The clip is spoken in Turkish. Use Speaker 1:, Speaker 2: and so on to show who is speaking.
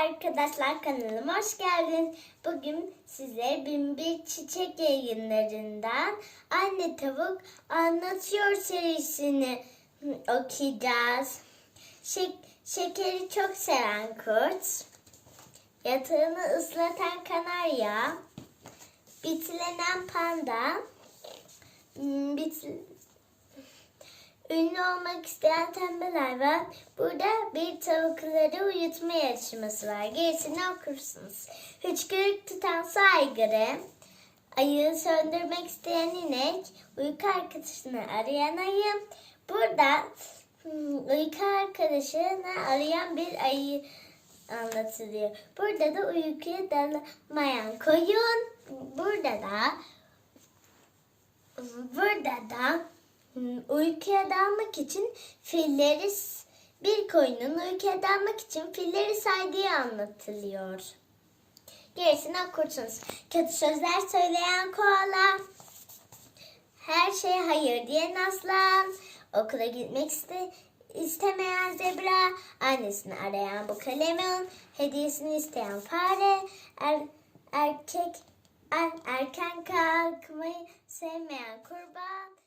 Speaker 1: arkadaşlar kanalıma hoş geldiniz. Bugün size Bin Bir Çiçek yayınlarından Anne Tavuk Anlatıyor serisini okuyacağız. Şek- şekeri çok seven kurt, yatağını ıslatan kanarya, bitlenen panda, bitl- Ünlü olmak isteyen tembel hayvan. Burada bir tavukları uyutma yarışması var. Gerisini okursunuz. Hıçkırık tutan su aygırı. Ayı söndürmek isteyen inek. Uyku arkadaşını arayan ayı. Burada hmm, uyku arkadaşını arayan bir ayı anlatılıyor. Burada da uykuya dalamayan koyun. Burada da Burada da uykuya dalmak için filleri bir koyunun uykuya dalmak için filleri saydığı anlatılıyor. Gerisini okursunuz. Kötü sözler söyleyen koala. Her şeye hayır diyen aslan. Okula gitmek iste, istemeyen zebra. Annesini arayan bu kalemun. Hediyesini isteyen fare. Er, erkek er, erken kalkmayı sevmeyen kurbağa.